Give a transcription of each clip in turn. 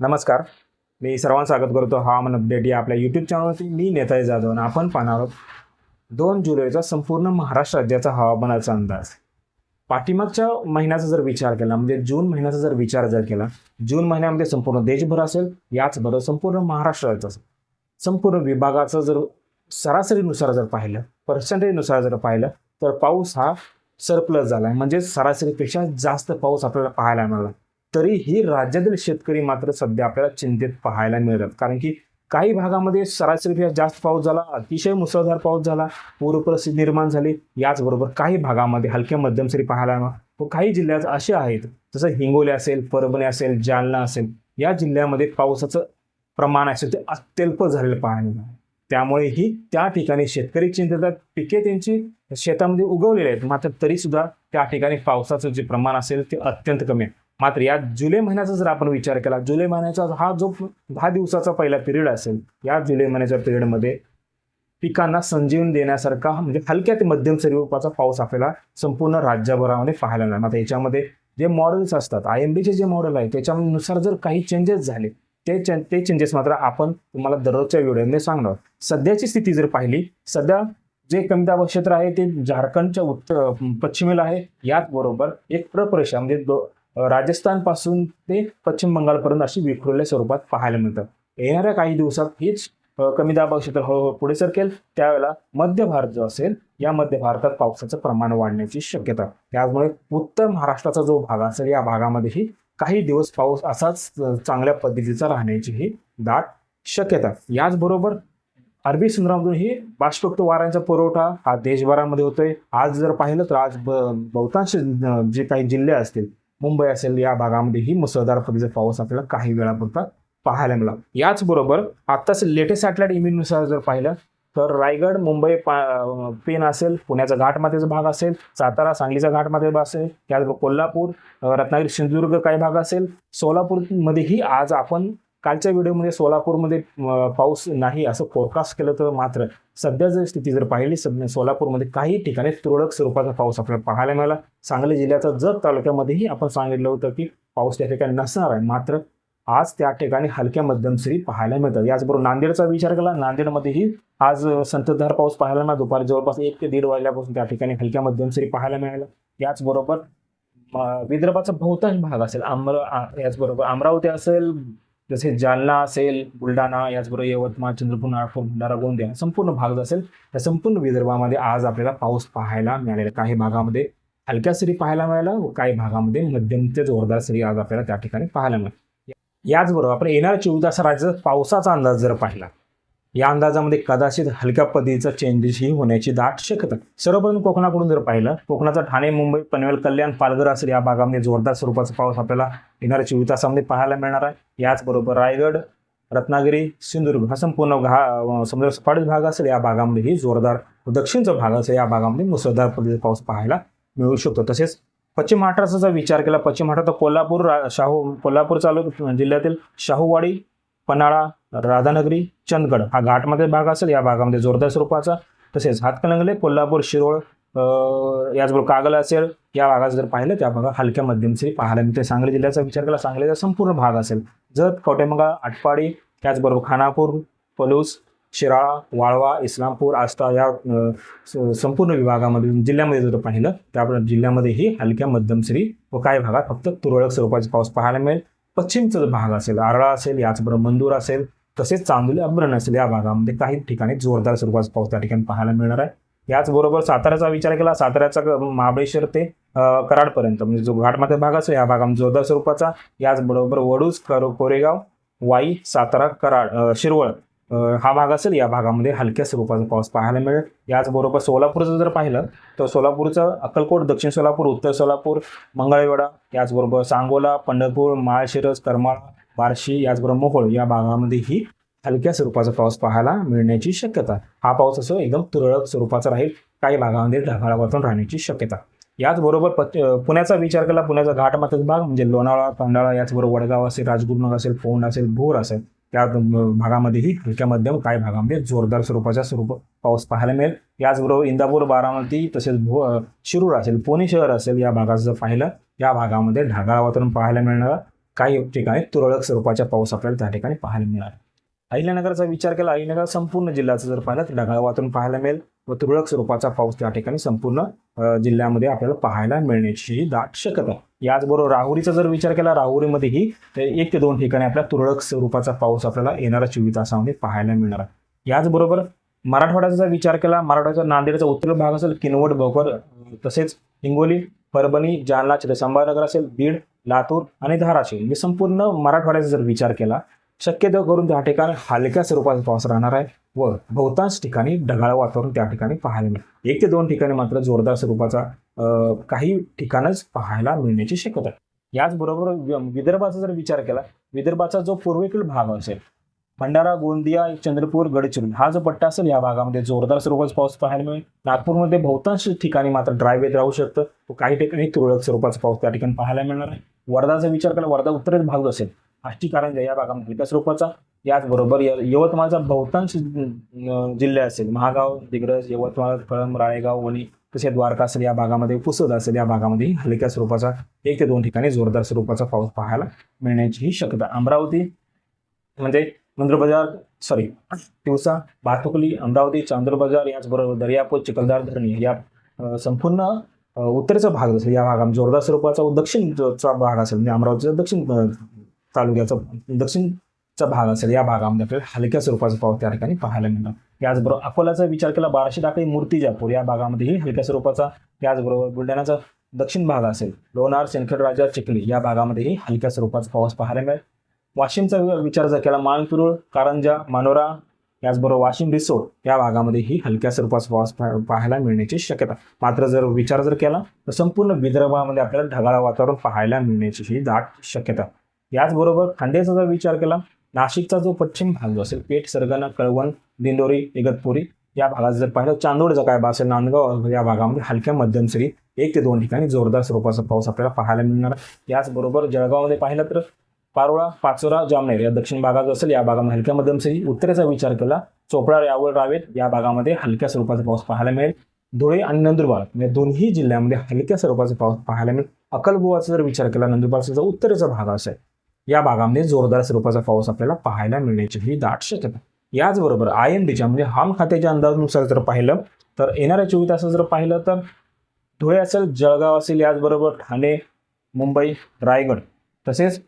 नमस्कार. मी सर्वांचं स्वागत करतो. हवामान अपडेट या आपल्या यूट्यूब चॅनलवरती मी नेताजी जाधव आणि आपण पाहणार आहोत दोन जुलैचा संपूर्ण महाराष्ट्र राज्याचा हवामानाचा अंदाज. पाठीमागच्या महिन्याचा जर विचार केला म्हणजे जून महिन्याचा जर विचार जर केला जून महिन्यामध्ये संपूर्ण देशभर असेल याचबरोबर संपूर्ण महाराष्ट्र राज्य असेल. संपूर्ण विभागाचं जर सरासरीनुसार जर पाहिलं पर्सेंटेजनुसार जर पाहिलं तर पाऊस हा सरप्लस झाला आहे म्हणजे सरासरीपेक्षा जास्त पाऊस आपल्याला पाहायला मिळाला. तरीही राज्यातील शेतकरी मात्र सध्या आपल्याला चिंतेत पाहायला मिळतात. कारण की काही भागामध्ये सरासरीपेक्षा जास्त पाऊस झाला अतिशय मुसळधार पाऊस झाला पूरपरिस्थिती निर्माण झाली. याचबरोबर काही भागामध्ये हलक्या मध्यम सरी पाहायला व काही जिल्ह्यात असे आहेत जसं हिंगोली असेल परभणी असेल जालना असेल या जिल्ह्यामध्ये पावसाचं प्रमाण असेल ते अत्यल्प झालेलं पाहायला मिळालं. त्यामुळे ही त्या ठिकाणी शेतकरी चिंतेतात पिके त्यांची शेतामध्ये उगवलेली आहेत. मात्र तरीसुद्धा त्या ठिकाणी पावसाचं जे प्रमाण असेल ते अत्यंत कमी आहे. मात्र या जुलै महिन्याचा जर आपण विचार केला जुलै महिन्याचा हा जो दहा दिवसाचा पहिला पिरियड असेल या जुलै महिन्याच्या पिरियडमध्ये पिकांना संजीवन देण्यासारखा म्हणजे हलक्या ते मध्यम स्वरूपाचा पाऊस आपल्याला संपूर्ण राज्यभरामध्ये पाहायला मिळणार. आता याच्यामध्ये जे मॉडेल्स असतात आय एम बीचे जे मॉडेल आहे त्याच्यानुसार जर काही चेंजेस झाले ते चें ते चेंजेस मात्र आपण तुम्हाला दररोजच्या व्हिडिओमध्ये सांगणार. सध्याची स्थिती जर पाहिली सध्या जे कमी दाब क्षेत्र आहे ते झारखंडच्या उत्तर पश्चिमेला आहे. याचबरोबर एक प्रपरेषा म्हणजे दो राजस्थानपासून ते पश्चिम बंगालपर्यंत अशी विखुरलेल्या स्वरूपात पाहायला मिळतं. येणाऱ्या काही दिवसात हीच कमी दाब क्षेत्र हळूहळू पुढे सरकेल. त्यावेळेला मध्य भारत जो असेल या मध्य भारतात पावसाचं प्रमाण वाढण्याची शक्यता. त्यामुळे उत्तर महाराष्ट्राचा जो भाग असेल या भागामध्येही काही दिवस पाऊस असाच चांगल्या पद्धतीचा राहण्याचीही दाट शक्यता. याचबरोबर अरबी समुद्रामधूनही बाष्पयुक्त वाऱ्यांचा पुरवठा हा देशभरामध्ये होतोय. आज जर पाहिलं तर आज ब- बहुतांश जे काही जिल्हे असतील मुंबई असेल या भागामध्येही मुसळधार पद्धतीचा पाऊस आपल्याला काही वेळापुरता पाहायला मिळाला. याचबरोबर आत्ताच लेटेस्ट सॅटेलाइट इमेजनुसार जर पाहिलं तर रायगड मुंबई पा पेन असेल पुण्याचा घाटमाथ्याचा भाग असेल सातारा सांगलीचा घाटमाथ्याचा भाग असेल त्याचबरोबर कोल्हापूर रत्नागिरी सिंधुदुर्ग काही भाग असेल सोलापूरमध्येही आज आपण कालच्या व्हिडिओमध्ये सोलापूरमध्ये पाऊस नाही असं फोरकास्ट केलं तर मात्र सध्या जर स्थिती जर पाहिली सध्या सोलापूरमध्ये काही ठिकाणी तुरळक स्वरूपाचा पाऊस आपल्याला पाहायला मिळाला. सांगली जिल्ह्याचा जत तालुक्यामध्येही आपण सांगितलं होतं की पाऊस त्या ठिकाणी नसणार आहे. मात्र आज त्या ठिकाणी हलक्या मध्यम सरी पाहायला मिळतात. याचबरोबर नांदेडचा विचार केला नांदेडमध्येही आज संततधार पाऊस पाहायला मिळाला. दुपारी जवळपास एक ते दीड वाजल्यापासून त्या ठिकाणी हलक्या मध्यम सरी पाहायला मिळाला याचबरोबर विदर्भाचा बहुतांश भाग असेल आम्र याचबरोबर अमरावती असेल जसे जालना असेल बुलढाणा याचबरोबर यवतमाळ चंद्रपूर नागपूर भंडारा गोंदिया संपूर्ण भाग जो असेल त्या संपूर्ण विदर्भामध्ये आज आपल्याला पाऊस पाहायला मिळालेला. काही भागामध्ये हलक्या सरी पाहायला मिळाला व काही भागामध्ये मध्यम ते जोरदार सरी आज आपल्याला त्या ठिकाणी पाहायला मिळाला याचबरोबर आपण येणाऱ्या चोवीस तास राज्यात पावसाचा अंदाज जर पाहिला या अंदाजामध्ये कदाचित हलक्या पद्धतीचा चेंजेसही होण्याची दाट शक्यता. सर्वप्रथम कोकणाकडून जर पाहिलं कोकणाचा ठाणे मुंबई पनवेल कल्याण पालघर असेल या भागामध्ये जोरदार स्वरूपाचा पाऊस आपल्याला येणाऱ्या चोवीस तासामध्ये पाहायला मिळणार आहे. याचबरोबर रायगड रत्नागिरी सिंधुदुर्ग हा संपूर्ण घा समुद्र सपाटी भाग असेल या भागामध्येही जोरदार दक्षिणचा भाग असेल या भागामध्ये मुसळधार पद्धतीचा पाऊस पाहायला मिळू शकतो. तसेच पश्चिम महाराष्ट्राचा जर विचार केला पश्चिम महाराष्ट्रात कोल्हापूर रा- शाहू कोल्हापूर चालू जिल्ह्यातील शाहूवाडी पन्हाळा राधानगरी चंदगड हा घाटमध्ये भाग असेल या भागामध्ये जोरदार स्वरूपाचा. तसेच हातकणंगले कोल्हापूर शिरोळ याचबरोबर कागल असेल या भागात जर पाहिलं त्या भागात हलक्या मध्यम सरी पाहायला मिळते सांगली जिल्ह्याचा विचार केला सांगलीचा संपूर्ण भाग असेल. जत कवटेमंगा आटपाडी त्याचबरोबर खानापूर पलूस शिराळा वाळवा इस्लामपूर आस्था या स- संपूर्ण विभागामध्ये जिल्ह्यामध्ये जर पाहिलं त्या जिल्ह्यामध्येही हलक्या मध्यम सरी व काही भागात फक्त तुरळक स्वरूपाचा पाऊस पाहायला मिळेल. पश्चिमचा जो भाग असेल आरळा असेल याचबरोबर मंदूर असेल तसेच चांदोली अभ्रण असेल या भागामध्ये काही ठिकाणी जोरदार स्वरूपाचा पाऊस त्या ठिकाणी पाहायला मिळणार आहे. याचबरोबर साताऱ्याचा विचार केला साताऱ्याचा महाबळेश्वर ते कराडपर्यंत म्हणजे जो घाटमध्ये भाग असेल या भागामध्ये जोरदार स्वरूपाचा. याचबरोबर वडूज कर कोरेगाव वाई सातारा कराड शिरवळ. हा भाग असेल या भागामध्ये हलक्या स्वरूपाचा पाऊस पाहायला मिळेल. याचबरोबर सोलापूरचं जर पाहिलं तर सोलापूरचं अक्कलकोट दक्षिण सोलापूर उत्तर सोलापूर मंगळवेढा याचबरोबर सांगोला पंढरपूर माळशिरस करमाळा बार्शी याचबरोबर मोहोळ या भागामध्येही हलक्या स्वरूपाचा पाऊस पाहायला मिळण्याची शक्यता. हा पाऊस असं एकदम तुरळक स्वरूपाचा राहील काही भागामध्ये ढगाळ वातावरण राहण्याची शक्यता. याचबरोबर पच पुण्याचा विचार केला पुण्याचा घाटमाथ्याचा भाग म्हणजे लोणावळा खंडाळा याचबरोबर वडगाव असेल राजगुरुनगर असेल पौंड असेल भोर असेल. त्या भागामध्येही हलक्या मध्यम काही भागामध्ये जोरदार स्वरूपाचा स्वरूप पाऊस पाहायला मिळेल. याचबरोबर इंदापूर बारामती तसेच भो शिरूर असेल पुणे शहर असेल या भागाचं जर पाहिलं या भागामध्ये ढगाळ वातावरण पाहायला मिळणार. काही ठिकाणी तुरळक स्वरूपाचा पाऊस आपल्याला त्या ठिकाणी पाहायला मिळणार. अहिल्यानगरचा विचार केला अहिल्यानगर संपूर्ण जिल्ह्याचं जर पाहिलं तर ढगाळ वातावरण पाहायला मिळेल व तुरळक स्वरूपाचा पाऊस त्या ठिकाणी संपूर्ण जिल्ह्यामध्ये आपल्याला पाहायला मिळण्याची दाट शक्यता याचबरोबर राहुरीचा जर विचार केला राहुरीमध्येही ते एक ते दोन ठिकाणी आपल्या तुरळक स्वरूपाचा पाऊस आपल्याला येणाऱ्या चोवीस तासामध्ये पाहायला मिळणार आहे. याचबरोबर मराठवाड्याचा जर विचार केला मराठवाड्याचा नांदेडचा उत्तर भाग असेल किनवट भोकर तसेच हिंगोली परभणी जालना संभाजीनगर असेल बीड लातूर आणि धाराशिव. मी संपूर्ण मराठवाड्याचा जर विचार केला शक्यतो करून त्या ठिकाणी हलक्या स्वरूपाचा पाऊस राहणार आहे व बहुतांश ठिकाणी ढगाळ वातावरण त्या ठिकाणी पाहायला मिळेल. एक ते दोन ठिकाणी मात्र जोरदार स्वरूपाचा काही ठिकाणच पाहायला मिळण्याची शक्यता आहे. याचबरोबर विदर्भाचा जर विचार केला विदर्भाचा जो पूर्वेकडील भाग असेल भंडारा गोंदिया चंद्रपूर गडचिरोली हा जो पट्टा असेल या भागामध्ये जोरदार स्वरूपाचा पाऊस पाहायला मिळेल. नागपूरमध्ये बहुतांश ठिकाणी मात्र ड्रायवेत राहू शकतं. काही ठिकाणी तुरळक स्वरूपाचा पाऊस त्या ठिकाणी पाहायला मिळणार आहे. वर्धाचा विचार केला वर्धा उत्तरेत भाग असेल आष्टी या भागामध्ये विकास स्वरूपाचा याचबरोबर यवतमाळचा बहुतांश जिल्हे असेल महागाव दिग्रज यवतमाळ फळम राळेगाव वणी तसे द्वारका असेल या भागामध्ये पुसद असेल या भागामध्ये हलक्या स्वरूपाचा एक ते दोन ठिकाणी जोरदार स्वरूपाचा पाऊस पाहायला मिळण्याचीही शक्यता. अमरावती म्हणजे नंदुरबाजार सॉरी तिवसा भातुकली अमरावती चांदूरबाजार याचबरोबर दर्यापूर चिखलदार धरणी या संपूर्ण उत्तरेचा भाग असेल या भागामध्ये जोरदार स्वरूपाचा व दक्षिणचा भाग असेल म्हणजे अमरावतीचा दक्षिण तालुक्याचा दक्षिणचा भाग असेल या भागामध्ये आपल्याला हलक्या स्वरूपाचा पाऊस त्या ठिकाणी पाहायला मिळणार. याचबरोबर अकोल्याचा विचार केला बाराशे टाकळी मूर्तिजापूर या भागामध्येही हलक्या स्वरूपाचा याचबरोबर बुलढाण्याचा दक्षिण भाग असेल लोणार सिंदखेड राजा चिखली या भागामध्येही हलक्या स्वरूपाचा पाऊस पाहायला मिळेल. वाशिमचा वि- विचार जर केला मानकुरुळ कारंजा मानोरा याचबरोबर वाशिम रिसोड या भागामध्येही हलक्या स्वरूपाचा पाऊस पाहायला मिळण्याची शक्यता. मात्र जर विचार जर केला तर संपूर्ण विदर्भामध्ये आपल्याला ढगाळ वातावरण पाहायला मिळण्याची ही दाट शक्यता. याचबरोबर खानदेशाचा जर विचार केला नाशिकचा जो पश्चिम भाग जो असेल पेठ सरगणा कळवण दिंडोरी इगतपुरी या भागात जर पाहिलं चांदोडचा काय भाग असेल नांदगाव या भागामध्ये हलक्या मध्यम सरी एक ते दोन ठिकाणी जोरदार स्वरूपाचा पाऊस आपल्याला पाहायला मिळणार. याचबरोबर जळगावमध्ये पाहिलं तर पारोळा पाचोरा जामनेर या दक्षिण भागात असेल या भागामध्ये हलक्या मध्यम सरी. उत्तरेचा विचार केला चोपडा यावर रावेत या भागामध्ये हलक्या स्वरूपाचा पाऊस पाहायला मिळेल. धुळे आणि नंदुरबार या दोन्ही जिल्ह्यामध्ये हलक्या स्वरूपाचा पाऊस पाहायला मिळेल. अकलबुवाचा जर विचार केला नंदुरबारचा जो उत्तरेचा भाग असेल या भागामध्ये जोरदार स्वरूपाचा पाऊस आपल्याला पाहायला मिळण्याची ही दाट शक्यता याचबरोबर आय एम डीच्या म्हणजे हवामान खात्याच्या अंदाजानुसार जर पाहिलं तर येणाऱ्या चोवीस तासात जर पाहिलं तर धुळे असेल जळगाव असेल याचबरोबर ठाणे मुंबई रायगड तसेच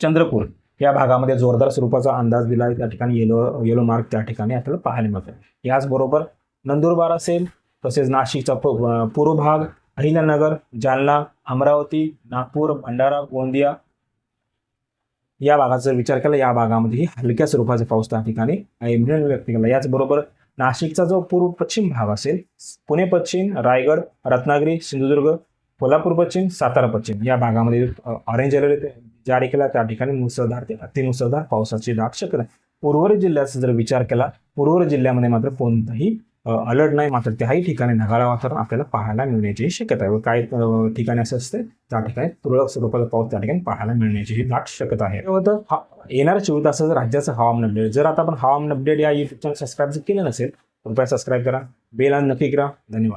चंद्रपूर या भागामध्ये जोरदार स्वरूपाचा अंदाज दिला त्या ठिकाणी येलो येलो मार्क त्या ठिकाणी आपल्याला पाहायला मिळतो याचबरोबर नंदुरबार असेल तसेच नाशिकचा पूर्व भाग अहिल्यानगर जालना अमरावती नागपूर भंडारा गोंदिया या भागाचा विचार केला या भागामध्येही हलक्या स्वरूपाचा पाऊस त्या ठिकाणी व्यक्त केला. याचबरोबर नाशिकचा जो पूर्व पश्चिम भाग असेल पुणे पश्चिम रायगड रत्नागिरी सिंधुदुर्ग कोल्हापूर पश्चिम सातारा पश्चिम या भागामध्ये ऑरेंज अलर्ट जारी केला त्या ठिकाणी मुसळधार ते अतिमुसळधार पावसाची दाट शक्यता उर्वरित जिल्ह्याचा जर विचार केला उर्वरित जिल्ह्यामध्ये मात्र कोणताही अलर्ट नाही मात्र त्याही ठिकाणी ढगाळ वातावरण आपल्याला पाहायला मिळण्याची शक्यता आहे. व काही ठिकाणी असं असते त्या ठिकाणी तुरळक स्वरूपाचा पाऊस त्या ठिकाणी पाहायला मिळण्याची ही दाट शक्यता आहे. हा येणाऱ्या चोवीस तासाचं राज्याचं हवामान अपडेट जर आता आपण हवामान अपडेट या युट्यूब चॅनल सबस्क्राईब केलं नसेल कृपया सबस्क्राईब करा. बेल नक्की करा. धन्यवाद.